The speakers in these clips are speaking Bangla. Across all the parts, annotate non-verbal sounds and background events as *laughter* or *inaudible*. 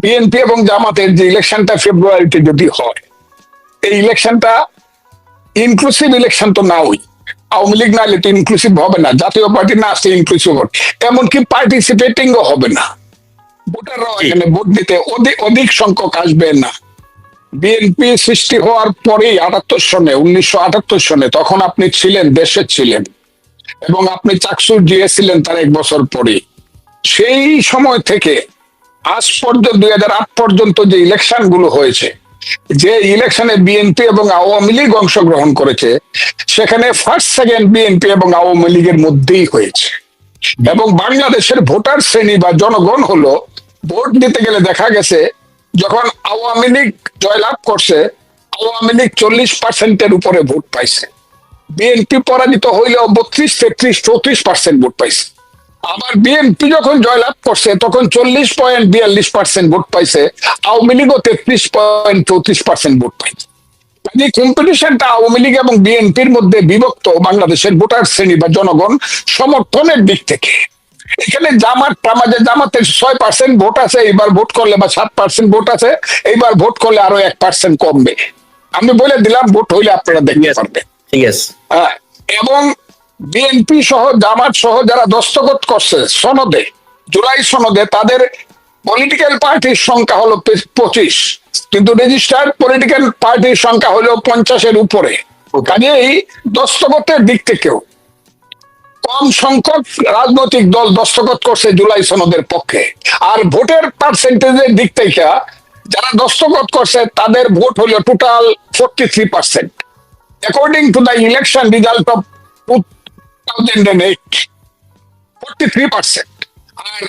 বিএনপি এবং জামাতের যে ইলেকশনটা ফেব্রুয়ারিতে যদি হয় এই ইলেকশনটা ইনক্লুসিভ ইলেকশন তো নাওই। আওয়ামী লীগ না হলে তো ইনক্লুসিভ হবে না জাতীয় পার্টি না আসলে ইনক্লুসিভ হবে। এমনকি পার্টিসিপেটিংও হবে না। ভোটাররাও এখানে ভোট দিতে অধিক অধিক সংখ্যক আসবে না। বিএনপি সৃষ্টি হওয়ার পরেই আটাত্তর সনে উনিশশো আটাত্তর সনে তখন আপনি ছিলেন দেশে ছিলেন। এবং আপনি চাকসুর দিয়েছিলেন তার এক বছর পরে সেই সময় থেকে আজ পর্যন্ত, দুই হাজার আট পর্যন্ত যে ইলেকশনগুলো হয়েছে, যে ইলেকশনে বিএনপি এবং আওয়ামী লীগ অংশগ্রহণ করেছে, সেখানে ফার্স্ট সেকেন্ড বিএনপি এবং আওয়ামী লীগের মধ্যেই হয়েছে। এবং বাংলাদেশের ভোটার শ্রেণি বা জনগণ হলো, ভোট দিতে গেলে দেখা গেছে, যখন আওয়ামী লীগ জয়লাভ করছে, আওয়ামী লীগ চল্লিশ পার্সেন্টের উপরে ভোট পাইছে। বিএনপি পরাজিত হইলেও বত্রিশ, তেত্রিশ, চৌত্রিশ পার্সেন্ট ভোট পাইছে। আবার বিএনপি যখন জয়লাভ করছে তখন চল্লিশ পয়েন্ট বিয়াল্লিশ পার্সেন্ট ভোট পাইছে আওয়ামী লীগও তেত্রিশ পয়েন্ট চৌত্রিশ পার্সেন্ট ভোট পাইছে। কাজে কম্পিটিশনটা আওয়ামী লীগ এবং বিএনপির মধ্যে বিভক্ত বাংলাদেশের ভোটার শ্রেণি বা জনগণ সমর্থনের দিক থেকে। এখানে জামাত আমাদের জামাতের ছয় পার্সেন্ট ভোট আছে এইবার ভোট করলে বা সাত পার্সেন্ট ভোট আছে এইবার ভোট করলে আরও এক পার্সেন্ট কমবে। আমি বলে দিলাম ভোট হইলে আপনারা দেখতে. পারবেন। ঠিক আছে এবং বিএনপি সহ, জামাত সহ যারা দস্তখত করছে সনদে, জুলাই সনদে, তাদের পলিটিক্যাল পার্টির সংখ্যা হলো পঁচিশ। কিন্তু রেজিস্টার্ড পলিটিক্যাল পার্টির সংখ্যা হলো পঞ্চাশের উপরে। কাজেই দস্তখতের দিক থেকেও কম সংখ্যক রাজনৈতিক দল দস্তখত করছে জুলাই সনদের পক্ষে। আর ভোটের পার্সেন্টেজের দিক থেকে যারা দস্তখত করছে, তাদের ভোট হলো total forty three percent according to the election result of আর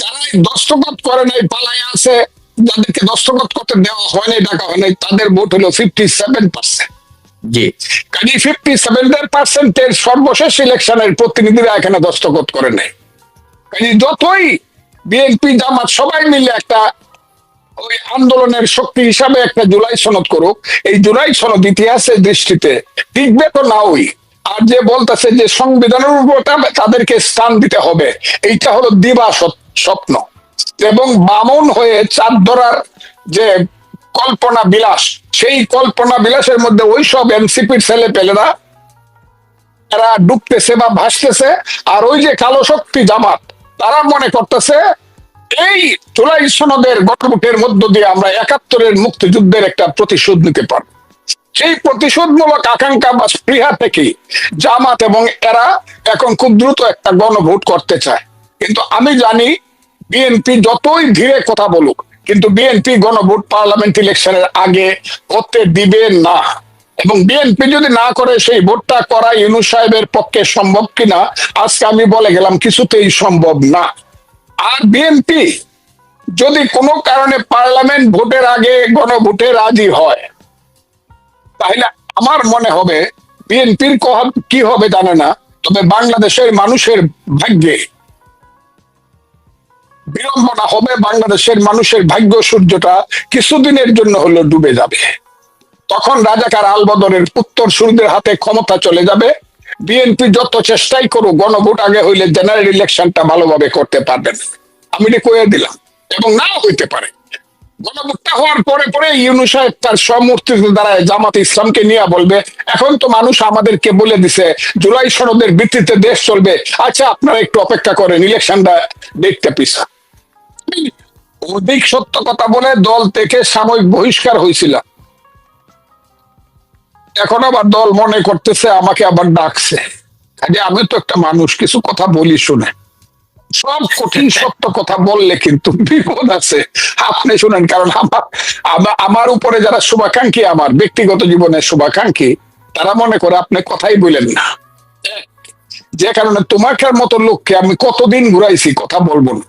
যারা দস্তখত করে নাই পালায় আছে যাদেরকে দস্তখত করতে দেওয়া হয় নাই ডাকা হয় নাই তাদের ভোট হলো ফিফটি সেভেন পার্সেন্ট জি। কাজে ফিফটি সেভেন পার্সেন্টের সর্বশেষ ইলেকশনের প্রতিনিধিরা এখানে দস্তখত করে কাজে যতই বিএনপি জামাত সবাই মিলে একটা ওই আন্দোলনের শক্তি হিসাবে একটা জুলাই সনদ করুক এই জুলাই সনদ ইতিহাসের দৃষ্টিতে টিকবে তো না ওই আর যে বলতেছে যে সংবিধানের উপর তাদেরকে স্থান দিতে হবে, এইটা হলো দিবা স্বপ্ন। এবং বামন হয়ে চাঁদ ধরার যে কল্পনা বিলাস, সেই কল্পনা বিলাসের মধ্যে ওই সব এনসিপির ছেলে পেলেরা, এরা ডুবতেছে বা ভাসতেছে, আর ওই যে কালো শক্তি জামাত, তারা মনে করতেছে, এই জুলাই সনদের গণভোটের মধ্য দিয়ে আমরা একাত্তরের মুক্তিযুদ্ধের একটা প্রতিশোধ নিতে পারব। সেই প্রতিশোধমূলক আকাঙ্ক্ষা বা স্পৃহা থেকে জামাত এবং এরা এখন খুব দ্রুত একটা গণভোট করতে চায়। কিন্তু আমি জানি বিএনপি যতই ধীরে কথা বলুক, কিন্তু বিএনপি গণভোট পার্লামেন্ট ইলেকশনের আগে করতে দিবে না। এবং বিএনপি যদি না করে, সেই ভোটটা করা ইউনুস সাহেবের পক্ষে সম্ভব কিনা, আজকে আমি বলে গেলাম কিছুতেই সম্ভব না। আর বিএনপি যদি কোনো কারণে পার্লামেন্ট ভোটের আগে গণভোটে রাজি হয় তাহলে আমার মনে হবে, বিএনপির কি হবে জানে না, তবে বাংলাদেশের মানুষের ভাগ্যে বিড়ম্বনা হবে, বাংলাদেশের মানুষের ভাগ্য সূর্যটা কিছুদিনের জন্য হলো ডুবে যাবে। তখন রাজাকার আলবদরের উত্তর সূর্যের হাতে ক্ষমতা চলে যাবে। বিএনপি যত চেষ্টাই করুক, গণভোট আগে হইলে জেনারেল ইলেকশনটা ভালোভাবে করতে পারবেন আমি কয়ে দিলাম, এবং নাও হইতে পারে। গণভোটটা হওয়ার পরে পরে ইউনু সাহেব তার সমর্থিত দ্বারা জামাত ইসলামকে নিয়ে বলবে, এখন তো মানুষ আমাদেরকে বলে দিছে, জুলাই সনদের ভিত্তিতে দেশ চলবে। আচ্ছা আপনারা একটু অপেক্ষা করেন, ইলেকশনটা দেখতে পিছা। অধিক সত্য কথা বলে দল থেকে সাময়িক বহিষ্কার হয়েছিল। এখন আবার দল মনে করতেছে, আমাকে আবার ডাকছে। আমি তো একটা মানুষ, কিছু কথা বলি শুনে। সব কঠিন সত্য কথা বললে কিন্তু বিপদ আছে। আপনি শুনেন, কারণ আমার আমার উপরে যারা শুভাকাঙ্ক্ষী, আমার ব্যক্তিগত জীবনের শুভাকাঙ্ক্ষী, তারা মনে করে আপনি কথাই বলেন না। যে কারণে তোমাকে মতো লোককে আমি কতদিন ঘুরাইছি কথা বলব না।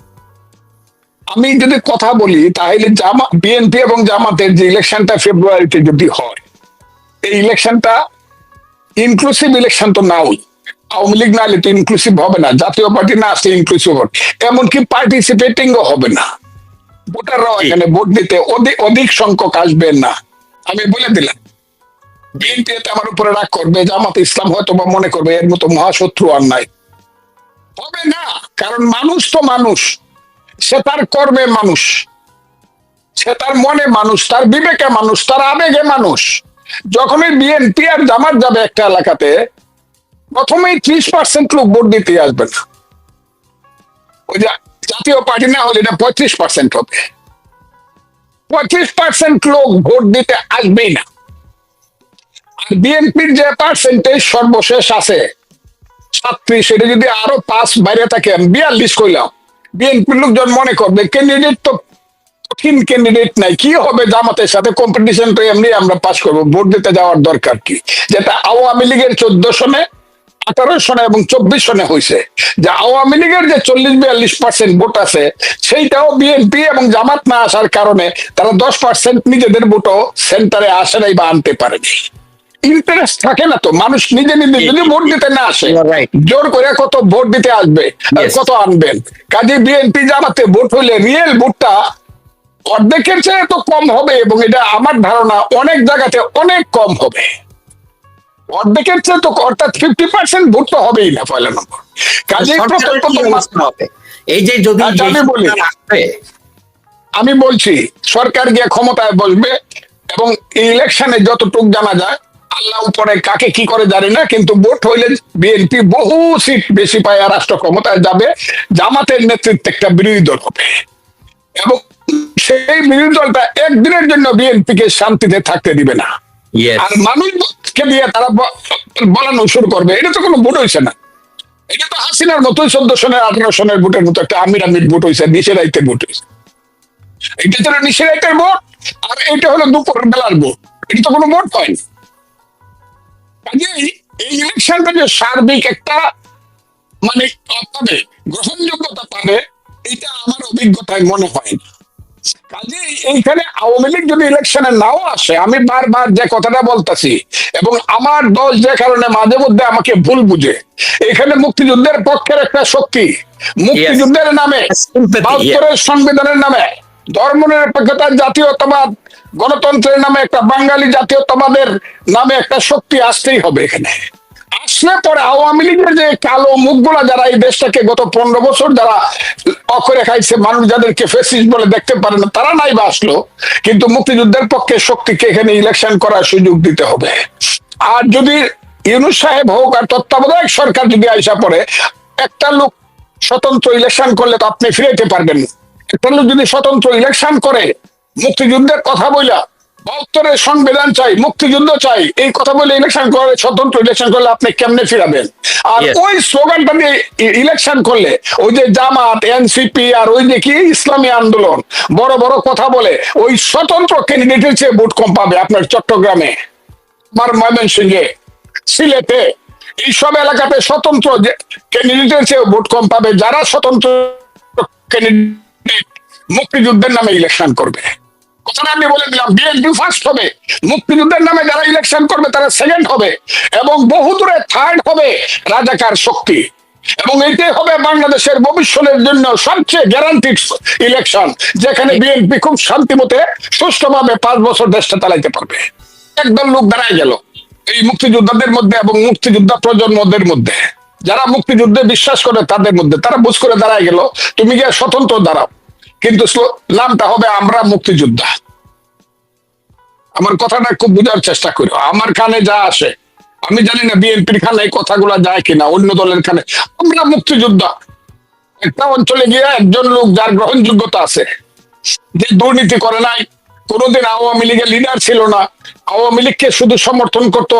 আমি যদি কথা বলি, তাহলে জামা বিএনপি এবং জামাতের যে ইলেকশনটা ফেব্রুয়ারিতে যদি হয়, এই ইলেকশনটা ইনক্লুসিভ ইলেকশন তো নাওই। আওয়ামী লীগ না হলে তো ইনক্লুসিভ হবে না জাতীয় পার্টি না আসলে ইনক্লুসিভ হবে এমনকি পার্টিসিপেটিংও হবে না। ভোটাররাও এখানে ভোট দিতে অধিক সংখ্যক আসবে না। আমি বলে দিলাম বিএনপি আমার উপরে রাগ করবে জামাত ইসলাম হয়তো বা মনে করবে এর মতো মহাশত্রু আর নাই। হবে না কারণ মানুষ তো মানুষ সে তার কর্মে মানুষ সে তার মনে মানুষ তার বিবেকে মানুষ তার আবেগে মানুষ। যখনই বিএনপি আর জামাত যাবে একটা এলাকাতে প্রথমেই ত্রিশ পার্সেন্ট লোক ভোট দিতে আসবে না ওই যে জাতীয় পার্টি না হলে এটা পঁয়ত্রিশ পার্সেন্ট হবে। পঁয়ত্রিশ পার্সেন্ট লোক ভোট দিতে আসবেই না। বিএনপির যে পার্সেন্টেজ সর্বশেষ আছে ছাত্রিশ এটা যদি আরও পাঁচ বাইরে থাকে, আমি বিয়াল্লিশ কইলাম। বিএনপির লোকজন মনে করবে ক্যান্ডিডেট তো কঠিন ক্যান্ডিডেট নাই, কি হবে জামাতের সাথে? কম্পিটিশন তো এমনি আমরা পাস করব। ভোট দিতে যাওয়ার দরকার কি? যেটা আওয়ামী লীগের চোদ্দ সনে আঠারো সনে এবং চব্বিশ সনে হয়েছে যে আওয়ামী লীগের যে চল্লিশ বিয়াল্লিশ পার্সেন্ট ভোট আছে সেইটাও বিএনপি এবং জামাত না আসার কারণে তারা দশ পার্সেন্ট নিজেদের ভোটও সেন্টারে আসে নাই বা আনতে পারেনি ইন্টারেস্ট থাকে না তো মানুষ নিজে নিজে যদি ভোট দিতে না আসে. জোর করে কত ভোট দিতে আসবে কত আনবেন? কাজে বিএনপি জামাতে ভোট হইলে রিয়েল ভোটটা অর্ধেকের চেয়ে তো কম হবে এবং এটা আমার ধারণা অনেক জায়গাতে অনেক কম হবে। অর্ধেকের চেয়ে তো অর্থাৎ ফিফটি পার্সেন্ট ভোট তো হবেই না পয়লা নম্বর কাজে? এই যে যদি আচ্ছা, আমি বলি। আমি বলছি সরকার গিয়ে ক্ষমতায় বসবে এবং এই ইলেকশনে যতটুক জানা যায় আল্লাহ উপরে কাকে কি করে জানি না কিন্তু ভোট হইলে বিএনপি বহু সিট বেশি পায় আর রাষ্ট্র ক্ষমতায় যাবে জামাতের নেতৃত্বে একটা বিরোধী দল হবে এবং সেই বিরোধী দলটা একদিনের জন্য বিএনপি কে শান্তিতে থাকতে দিবে না. আর মানুষকে দিয়ে তারা বলানো শুরু করবে, এটা তো কোনো ভোট হয়েছে না। এটা তো হাসিনার মতোই চোদ্দ সনের, আঠারো সনের ভোটের মতো একটা আমির আমির ভোট হয়েছে নিষেধাইতের ভোট হয়েছে এটা তো ভোট, আর এটা হলো দুপুর বেলার ভোট, এটা তো কোনো ভোট হয়নি কাজেই এই ইলেকশনটা যে সার্বিক একটা মানে পাবে গ্রহণযোগ্যতা পাবে, এটা আমার অভিজ্ঞতায় মনে হয় কাজে এইখানে আওয়ামী লীগ যদি ইলেকশনে নাও আসে আমি বারবার যে কথাটা বলতেছি এবং আমার দল যে কারণে মাঝে মধ্যে আমাকে ভুল বুঝে এখানে মুক্তিযুদ্ধের পক্ষের একটা শক্তি মুক্তিযুদ্ধের নামে বাহাত্তরের সংবিধানের নামে ধর্ম নিরপেক্ষতার জাতীয়তাবাদ গণতন্ত্রের নামে একটা বাঙালি জাতীয়তাবাদের নামে একটা শক্তি আসতেই হবে এখানে। আসলে পরে আওয়ামী লীগের যে কালো মুখগুলা যারা এই দেশটাকে গত পনেরো বছর যারা অক্ষরে খাইছে, মানুষ যাদেরকে ফেসিস বলে দেখতে পারে না, তারা নাই বা আসলো। কিন্তু মুক্তিযুদ্ধের পক্ষে শক্তিকে এখানে ইলেকশন করার সুযোগ দিতে হবে। আর যদি ইউনুস সাহেব হোক আর তত্ত্বাবধায়ক সরকার যদি আইসা পড়ে, একটা লোক স্বতন্ত্র ইলেকশন করলে তো আপনি ফিরাইতে পারবেন একটা লোক যদি স্বতন্ত্র ইলেকশন করে, মুক্তিযুদ্ধের কথা বইলা বাহাত্তরের সংবিধান চাই মুক্তিযুদ্ধ চাই এই কথা বলে ইলেকশন করে স্বতন্ত্র ইলেকশন করলে আপনি কেমনে ফিরাবেন? আর ওই স্লোগানটা দিয়ে ইলেকশন করলে ওই যে জামাত এনসিপি আর ওই যে কি ইসলামী আন্দোলন বড় বড় কথা বলে ওই স্বতন্ত্র ক্যান্ডিডেটের চেয়ে ভোট কম পাবে আপনার চট্টগ্রামে আমার ময়মনসিংহে সিলেটে। এইসব এলাকাতে স্বতন্ত্র ক্যান্ডিডেটের চেয়ে ভোট কম পাবে যারা স্বতন্ত্র ক্যান্ডিডেট মুক্তিযুদ্ধের নামে ইলেকশন করবে। আমি বলে দিলাম, বিএনপি ফার্স্ট হবে, মুক্তিযুদ্ধের নামে যারা ইলেকশন করবে তারা সেকেন্ড হবে, এবং বহু দূরে থার্ড হবে রাজাকার শক্তি। এবং এইটাই হবে বাংলাদেশের ভবিষ্যতের জন্য সবচেয়ে গ্যারান্টিড ইলেকশন যেখানে বিএনপি খুব শান্তিমতে, সুষ্ঠুভাবে পাঁচ বছর দেশটা চালাইতে পারবে। একদল লোক দাঁড়ায় গেল, এই মুক্তিযোদ্ধাদের মধ্যে এবং মুক্তিযোদ্ধা প্রজন্মদের মধ্যে। যারা মুক্তিযুদ্ধে বিশ্বাস করে তাদের মধ্যে, তারা বুঝ করে দাঁড়ায় গেল, তুমি গিয়ে স্বতন্ত্র দাঁড়াও। কিন্তু নামটা হবে আমরা মুক্তিযোদ্ধা। আমার কথাটা খুব বোঝার চেষ্টা করো। আমার কানে যা আসে, আমি জানি না বিএনপির খানে এই কথাগুলা যায় কিনা, অন্য দলের খানে আমরা মুক্তিযোদ্ধা। একটা অঞ্চলে গিয়ে একজন লোক যার গ্রহণযোগ্যতা আছে, যে দুর্নীতি করে নাই, কোনোদিন আওয়ামী লীগের লিডার ছিল না। আওয়ামী লীগকে শুধু সমর্থন করতো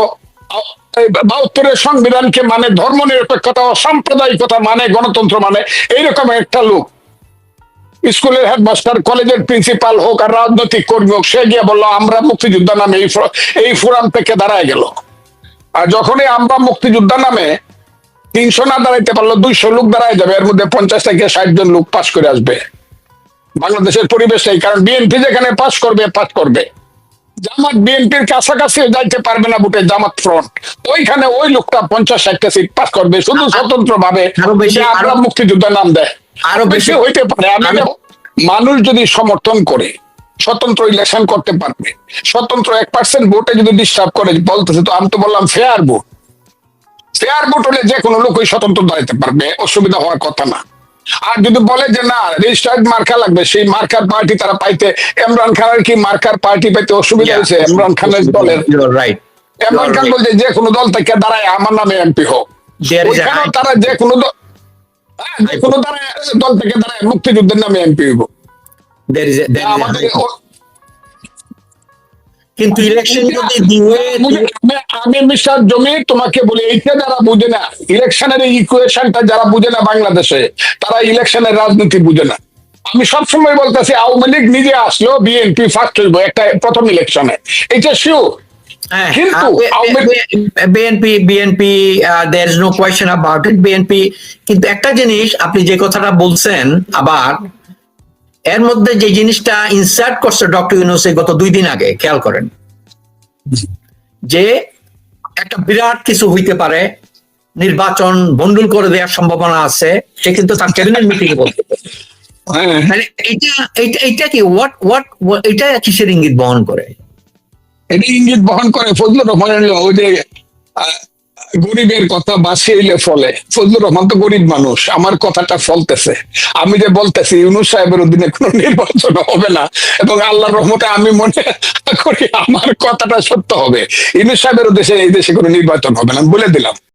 বাহাত্তরের সংবিধানকে মানে ধর্ম নিরপেক্ষতা ও সাম্প্রদায়িকতা মানে গণতন্ত্র মানে এইরকম একটা লোক। স্কুলের হেডমাস্টার কলেজের প্রিন্সিপাল হোক আর রাজনৈতিক কর্মী হোক সে গিয়ে বলল আমরা মুক্তিযোদ্ধা নামে এই এই ফোরাম থেকে দাঁড়ায় গেল। আর যখনই আমরা মুক্তিযোদ্ধা নামে তিনশো না দাঁড়াইতে পারল দুইশো লোক দাঁড়ায় যাবে এর মধ্যে পঞ্চাশ থেকে ষাট জন লোক পাশ করে আসবে। বাংলাদেশের পরিবেশ নেই কারণ বিএনপি যেখানে পাশ করবে পাশ করবে। জামাত বিএনপির কাছাকাছি যাইতে পারবে না বুটে জামাত ফ্রন্ট ওইখানে ওই লোকটা পঞ্চাশ ষাটটা সিট পাস করবে শুধু স্বতন্ত্র ভাবে আমরা মুক্তিযোদ্ধা নাম দেয়। আরও *laughs* বেশি- হইতে পারে আমি মানুষ যদি সমর্থন করে স্বতন্ত্র ইলেকশন করতে পারবে। স্বতন্ত্র এক পার্সেন্ট ভোটে যদি ডিস্টার্ব করে বলতেছে তো আমি তো বললাম ফেয়ার ভোট ফেয়ার ভোট হলে যে কোনো লোকই স্বতন্ত্র দাঁড়াইতে পারবে অসুবিধা হওয়ার কথা না। আর যদি বলে যে না রেজিস্টার্ড মার্কা লাগবে সেই মার্কার পার্টি তারা পাইতে ইমরান খানের কি মার্কার পার্টি পাইতে অসুবিধা হয়েছে ইমরান খানের দলের। রাইট ইমরান খান বলছে যে কোনো দল থেকে দাঁড়ায় আমার নামে এমপি হোক। তারা যে কোনো দল যে কোনো দল থেকে মুক্তিযুদ্ধের নামে এমপি হইব। কিন্তু ইলেকশন যদি দিয়ে আমি- মিস্টার জমি তোমাকে বলি এইটা যারা বুঝে না ইলেকশনের ইকুয়েশনটা যারা বুঝে না বাংলাদেশে তারা ইলেকশনের রাজনীতি বুঝে না। আমি সবসময় বলতেছি আওয়ামী লীগ নিজে আসলো বিএনপি ফার্স্ট হইব একটা প্রথম ইলেকশনে এটা শিওর কিন্তু Awami- BNP BNP there is no question about it BNP কিন্তু একটা জিনিস আপনি যে কথাটা বলছেন আবার এর মধ্যে যে জিনিসটা ইনসার্ট করছে ডক্টর ইউনুসে গত দুই দিন আগে খেয়াল করেন। যে একটা বিরাট কিছু হইতে পারে নির্বাচন বন্ডুল করে দেওয়ার সম্ভাবনা আছে সে কিন্তু তার ক্যাবিনেট মিটিং এ বলতে হ্যাঁ। মানে এটা এটা এটা কি হোয়াট হোয়াট এটা কিসের ইঙ্গিত বহন করে? এটা ইঙ্গিত বহন করে, ফজলুর রহমান ওই যে গরিবের কথা বাঁচিয়ে ফলে। ফজলুর রহমান তো গরিব মানুষ, আমার কথাটা ফলতেছে। আমি যে বলতেছি, ইউনুস সাহেবের অধীনে কোনো নির্বাচন হবে না, এবং আল্লাহর রহমতে আমি মনে করি আমার কথাটা সত্য হবে। ইউনুস সাহেবের দেশে এই দেশে কোনো নির্বাচন হবে না বলে দিলাম।